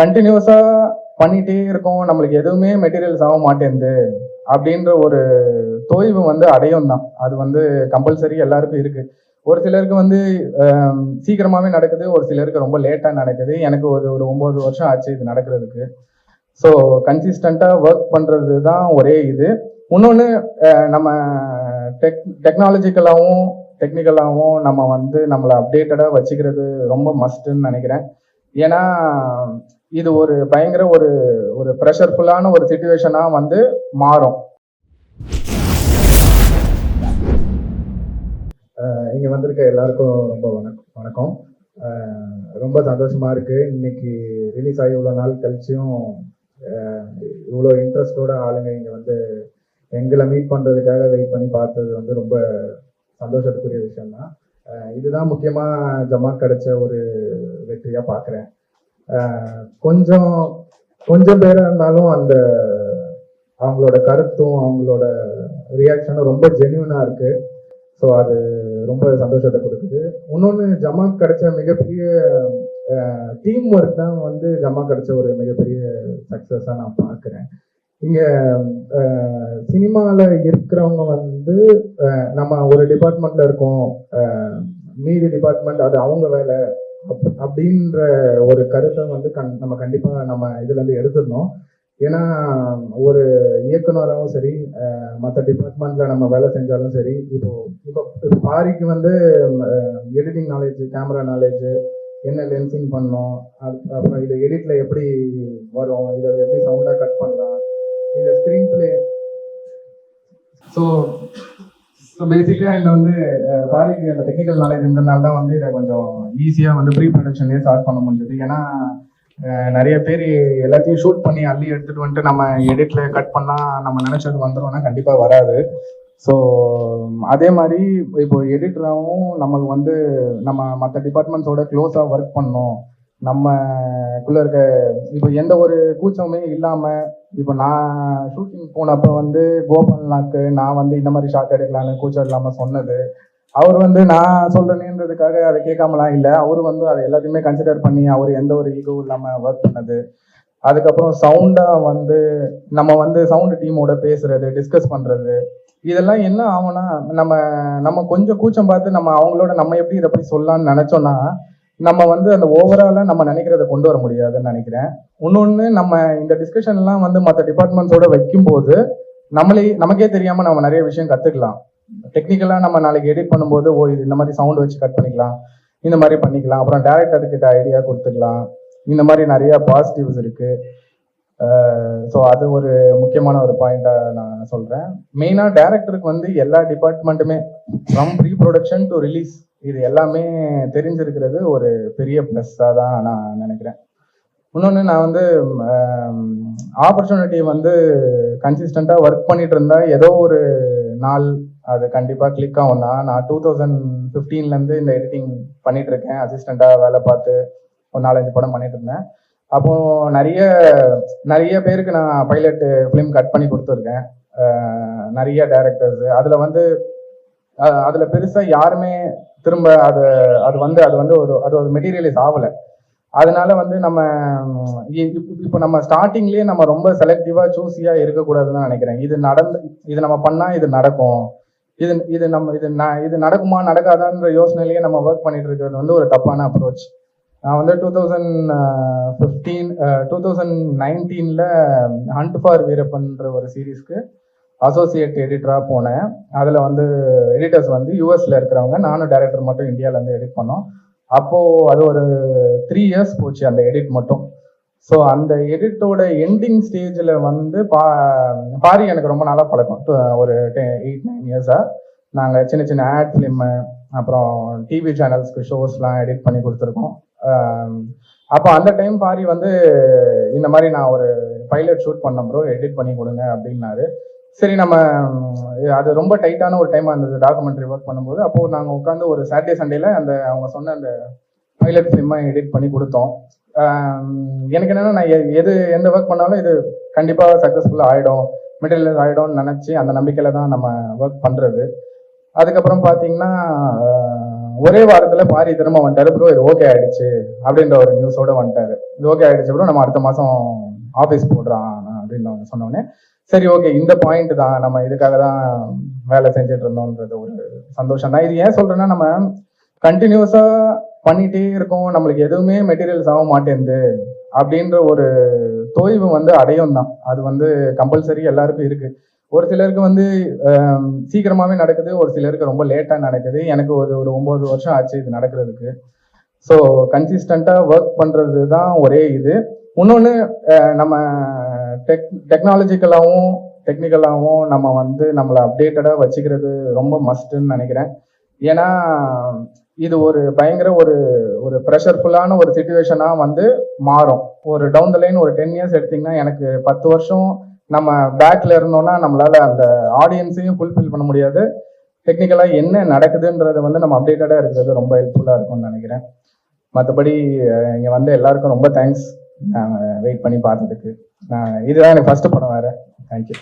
கண்டினியூஸாக பண்ணிட்டே இருக்கோம். நம்மளுக்கு எதுவுமே மெட்டீரியல்ஸ் ஆக மாட்டேங்குது. அப்படின்ற ஒரு தோய்வு வந்து அடையும் தான் அது வந்து கம்பல்சரி எல்லாருக்கும் இருக்கு. ஒரு சிலருக்கு வந்து சீக்கிரமாவே நடக்குது. ஒரு சிலருக்கு ரொம்ப லேட்டா நடக்குது. எனக்கு ஒரு ஒரு ஒன்பது வருஷம் ஆச்சு இது நடக்கிறதுக்கு. ஸோ கன்சிஸ்டண்டா ஒர்க் பண்றது தான் ஒரே இது. இன்னொன்று நம்ம டெக் டெக்னாலஜிக்கலாகவும் டெக்னிக்கலாகவும் நம்ம வந்து நம்மளை அப்டேட்டடாக வச்சுக்கிறது ரொம்ப மஸ்ட்டுன்னு நினைக்கிறேன். ஏன்னா இது ஒரு பயங்கர ஒரு ஒரு ப்ரெஷர்ஃபுல்லான ஒரு சுச்சுவேஷனாக வந்து மாறும். இங்கே வந்திருக்க எல்லாருக்கும் ரொம்ப வணக்கம். வணக்கம் ரொம்ப சந்தோஷமாக இருக்குது இன்னைக்கு ரிலீஸ் ஆகி இவ்வளோ நாள் கழிச்சும் இவ்வளோ இன்ட்ரெஸ்டோட ஆளுங்க இங்கே வந்து எங்களை மீட் பண்ணுறதுக்காக வெயிட் பண்ணி பார்த்தது வந்து ரொம்ப சந்தோஷத்துக்குரிய விஷயம் தான் இதுதான் முக்கியமாக ஜமா கிடைச்ச ஒரு வெற்றியா பார்க்குறேன் கொஞ்சம் கொஞ்சம் பேராக இருந்தாலும் அந்த அவங்களோட கருத்தும் அவங்களோட ரியாக்ஷனும் ரொம்ப ஜென்யூனாக இருக்குது ஸோ அது ரொம்ப சந்தோஷத்தை கொடுக்குது. இன்னொன்று ஜமாக் கிடைச்ச மிகப்பெரிய டீம் ஒர்க் தான் வந்து ஜமா கிடைச்ச ஒரு மிகப்பெரிய சக்ஸஸாக நான் பார்க்குறேன். இங்கே சினிமாவில் இருக்கிறவங்க வந்து நம்ம ஒரு டிபார்ட்மெண்ட்டில் இருக்கோம். மீதி டிபார்ட்மெண்ட் அது அவங்க வேலை. அப்படின்ற ஒரு கருத்தை வந்து கண் நம்ம கண்டிப்பாக நம்ம இதுலேருந்து எடுத்துடணும். ஏன்னா ஒரு இயக்குனராகவும் சரி மற்ற டிபார்ட்மெண்ட்ல நம்ம வேலை செஞ்சாலும் சரி இப்போ இப்போ இப்போ பாரிக்கு வந்து எடிட்டிங் நாலேஜ் கேமரா நாலேஜ் என்ன லென்சிங் பண்ணணும் அப்புறம் இது எடிட்ல எப்படி வரும் இதை எப்படி சவுண்டாக கட் பண்ணலாம் இந்த ஸ்க்ரீன் பிளே ஸோ ஸோ பேசிக்காக இதில் வந்து அஹ், பாரிக்கு அந்த டெக்னிக்கல் நாலேஜ் இருந்தனால தான் வந்து இதை கொஞ்சம் ஈஸியாக வந்து ப்ரீ ப்ரொடக்ஷன்லேயே ஸ்டார்ட் பண்ண முடிஞ்சது. ஏன்னா நிறைய பேர் எல்லாத்தையும் ஷூட் பண்ணி அள்ளி எடுத்துட்டு வந்துட்டு நம்ம எடிட்ல கட் பண்ணால் நம்ம நினைச்சது வந்துரும்னா கண்டிப்பாக வராது. ஸோ அதே மாதிரி இப்போ எடிட்டராகவும் நமக்கு வந்து நம்ம மற்ற டிபார்ட்மெண்ட்ஸோட க்ளோஸாக ஒர்க் பண்ணோம் நம்மக்குள்ளே இருக்க இப்போ எந்த ஒரு கூச்சமுமே இல்லாமல் இப்போ நான் ஷூட்டிங் போனப்ப வந்து கோபால்நாக்கு நான் வந்து இந்த மாதிரி ஷாட் எடுக்கலான்னு கூச்சம் இல்லாம சொன்னது. அவர் வந்து நான் சொல்றேன்றதுக்காக அதை கேட்காமலாம் இல்லை. அவர் வந்து அதை எல்லாத்தையுமே கன்சிடர் பண்ணி அவர் எந்த ஒரு இதுவும் இல்லாம ஒர்க் பண்ணது. அதுக்கப்புறம் சவுண்டா வந்து நம்ம வந்து சவுண்ட் டீமோட பேசுறது டிஸ்கஸ் பண்றது. இதெல்லாம் என்ன ஆகும்னா நம்ம நம்ம கொஞ்சம் கூச்சம் பார்த்து நம்ம அவங்களோட நம்ம எப்படி இதை போய் சொல்லலாம்னு நினைச்சோம்னா நம்ம வந்து அந்த ஓவராலாக நம்ம நினைக்கிறத கொண்டு வர முடியாதுன்னு நினைக்கிறேன். இன்னொன்று நம்ம இந்த டிஸ்கஷன்லாம் வந்து மற்ற டிபார்ட்மெண்ட்ஸோட வைக்கும்போது நம்மளே நமக்கே தெரியாமல் நம்ம நிறைய விஷயம் கற்றுக்கலாம் டெக்னிக்கலாக நம்ம நாளைக்கு எடிட் பண்ணும்போது ஓ இது இந்த மாதிரி சவுண்ட் வச்சு கட் பண்ணிக்கலாம். இந்த மாதிரி பண்ணிக்கலாம். அப்புறம் டேரக்டர்கிட்ட ஐடியா கொடுத்துக்கலாம். இந்த மாதிரி நிறைய பாசிட்டிவ்ஸ் இருக்கு. ஸோ அது ஒரு முக்கியமான ஒரு பாயிண்டாக நான் சொல்கிறேன் மெயினாக டேரக்டருக்கு வந்து எல்லா டிபார்ட்மெண்ட்டுமே from pre production to release இது எல்லாமே தெரிஞ்சிருக்கிறது ஒரு பெரிய ப்ளஸ்ஸாக தான் நான் நினைக்கிறேன். இன்னொன்று நான் வந்து ஆப்பர்ச்சுனிட்டி வந்து கன்சிஸ்டண்ட்டாக ஒர்க் பண்ணிட்டு இருந்தா ஏதோ ஒரு நாள் அது கண்டிப்பாக கிளிக் ஆகும் தான் நான் டூ தௌசண்ட் ஃபிஃப்டீன்லேருந்து இந்த எடிட்டிங் பண்ணிட்டு இருக்கேன். அசிஸ்டண்ட்டாக வேலை பார்த்து ஒரு நாலஞ்சு படம் பண்ணிட்டு இருந்தேன். அப்போ நிறைய நிறைய பேருக்கு நான் பைலட் ஃபிலிம் கட் பண்ணி கொடுத்துருக்கேன். நிறைய டேரக்டர்ஸ் அதில் வந்து அதில் பெருசாக யாருமே திரும்ப அது அது வந்து அது வந்து ஒரு அது ஒரு மெட்டீரியலைஸ் ஆகலை. அதனால வந்து நம்ம இ- இப்போ நம்ம ஸ்டார்டிங்லேயே நம்ம ரொம்ப செலக்டிவா சூஸியா இருக்கக்கூடாதுன்னு நினைக்கிறேன். இது நடந்து இது நம்ம பண்ணா இது நடக்கும். இது இது நம்ம இது ந- இது நடக்குமா நடக்காதான்ற யோசனையிலேயே நம்ம ஒர்க் பண்ணிட்டு இருக்கிறது வந்து ஒரு தப்பான அப்ரோச் நான் வந்து two thousand fifteen two thousand நைன்டீனில் ஹண்ட் ஃபார் வீரப்பன்ற ஒரு சீரீஸ்க்கு அசோசியேட் எடிட்டராக போனேன். அதில் வந்து எடிட்டர்ஸ் வந்து யூஎஸ்ல இருக்கிறவங்க. நானும் டைரக்டர் மட்டும் இந்தியாவிலேருந்து எடிட் பண்ணோம். அப்போது அது ஒரு த்ரீ இயர்ஸ் போச்சு அந்த எடிட் மட்டும். ஸோ அந்த எடிட்டோட எண்டிங் ஸ்டேஜில் வந்து பா பாரி எனக்கு ரொம்ப நாளாக பழக்கம். ஒரு ஒரு எயிட் நைன் இயர்ஸாக நாங்கள் சின்ன சின்ன ஆட் ஃபிலிம்மு அப்புறம் டிவி சேனல்ஸ்க்கு ஷோஸ்லாம் எடிட் பண்ணி கொடுத்துருக்கோம். அப்போ அந்த டைம் பாரி வந்து இந்த மாதிரி நான் ஒரு பைலட் ஷூட் பண்ண ப்ரோ எடிட் பண்ணி கொடுங்க அப்படின்னாரு. சரி நம்ம அது ரொம்ப டைட்டான ஒரு டைம் இருந்தது டாக்குமெண்ட்ரி ஒர்க் பண்ணும்போது. அப்போ நாங்கள் உட்காந்து ஒரு சாட்டர்டே சண்டேல அந்த அவங்க சொன்ன அந்த பைலட் ஃபிலிமை எடிட் பண்ணி கொடுத்தோம். எனக்கு என்னன்னா நான் எ- எது எந்த ஒர்க் பண்ணாலும் இது கண்டிப்பாக சக்ஸஸ்ஃபுல்லாக ஆகிடும் மெட்டீரியல் ஆகிடும்னு நினச்சி அந்த நம்பிக்கையில தான் நம்ம ஒர்க் பண்ணுறது அதுக்கப்புறம் பார்த்தீங்கன்னா ஒரே வாரத்துல பாரி திரும்ப வந்துட்டாரு. ப்ரோ இது ஓகே ஆயிடுச்சு அப்படின்ற ஒரு நியூஸோட வந்துட்டாரு. இது ஓகே ஆயிடுச்சு ப்ரோ நம்ம அடுத்த மாசம் ஆஃபீஸ் போடுறான் அப்படின்னு அவங்க சொன்னோடனே சரி ஓகே இந்த பாயிண்ட் தான் நம்ம இதுக்காக தான் வேலை செஞ்சுட்டு இருந்தோம்ன்றது ஒரு சந்தோஷம் தான். இது ஏன் சொல்றேன்னா நம்ம கண்டினியூஸா பண்ணிட்டே இருக்கோம் நம்மளுக்கு எதுவுமே மெட்டீரியல்ஸ் ஆக மாட்டேங்குது அப்படின்ற ஒரு தோய்வு வந்து அடையும் தான். அது வந்து கம்பல்சரி எல்லாருக்கும் இருக்கு. ஒரு சிலருக்கு வந்து சீக்கிரமாவே நடக்குது ஒரு சிலருக்கு ரொம்ப லேட்டா நடக்குது. எனக்கு ஒரு ஒரு ஒன்பது வருஷம் ஆச்சு இது நடக்கிறதுக்கு. ஸோ கன்சிஸ்டண்ட்டாக ஒர்க் பண்ணுறது தான் ஒரே இது. இன்னொன்று நம்ம டெக் டெக்னாலஜிக்கலாகவும் டெக்னிக்கலாகவும் நம்ம வந்து நம்மளை அப்டேட்டடாக வச்சுக்கிறது ரொம்ப மஸ்ட்டுன்னு நினைக்கிறேன். ஏன்னா இது ஒரு பயங்கர ஒரு ஒரு ப்ரெஷர்ஃபுல்லான ஒரு சுச்சுவேஷனாக வந்து மாறும். ஒரு டவுன் த லைன் ஒரு டென் இயர்ஸ் எடுத்திங்கன்னா எனக்கு பத்து வருஷம் நம்ம பேக்கில் இருந்தோம்னா நம்மளால் அந்த ஆடியன்ஸையும் ஃபுல்ஃபில் பண்ண முடியாது. டெக்னிக்கலாக என்ன நடக்குதுன்றதை வந்து நம்ம அப்டேட்டடாக இருக்கிறது ரொம்ப ஹெல்ப்ஃபுல்லாக இருக்கும்னு நினைக்கிறேன். மற்றபடி இங்கே வந்து எல்லாருக்கும் ரொம்ப தேங்க்ஸ் நாங்கள் வெயிட் பண்ணி பார்த்ததுக்கு. நான் இதுதான் எனக்கு ஃபஸ்ட்டு படம் வேறு. தேங்க்யூ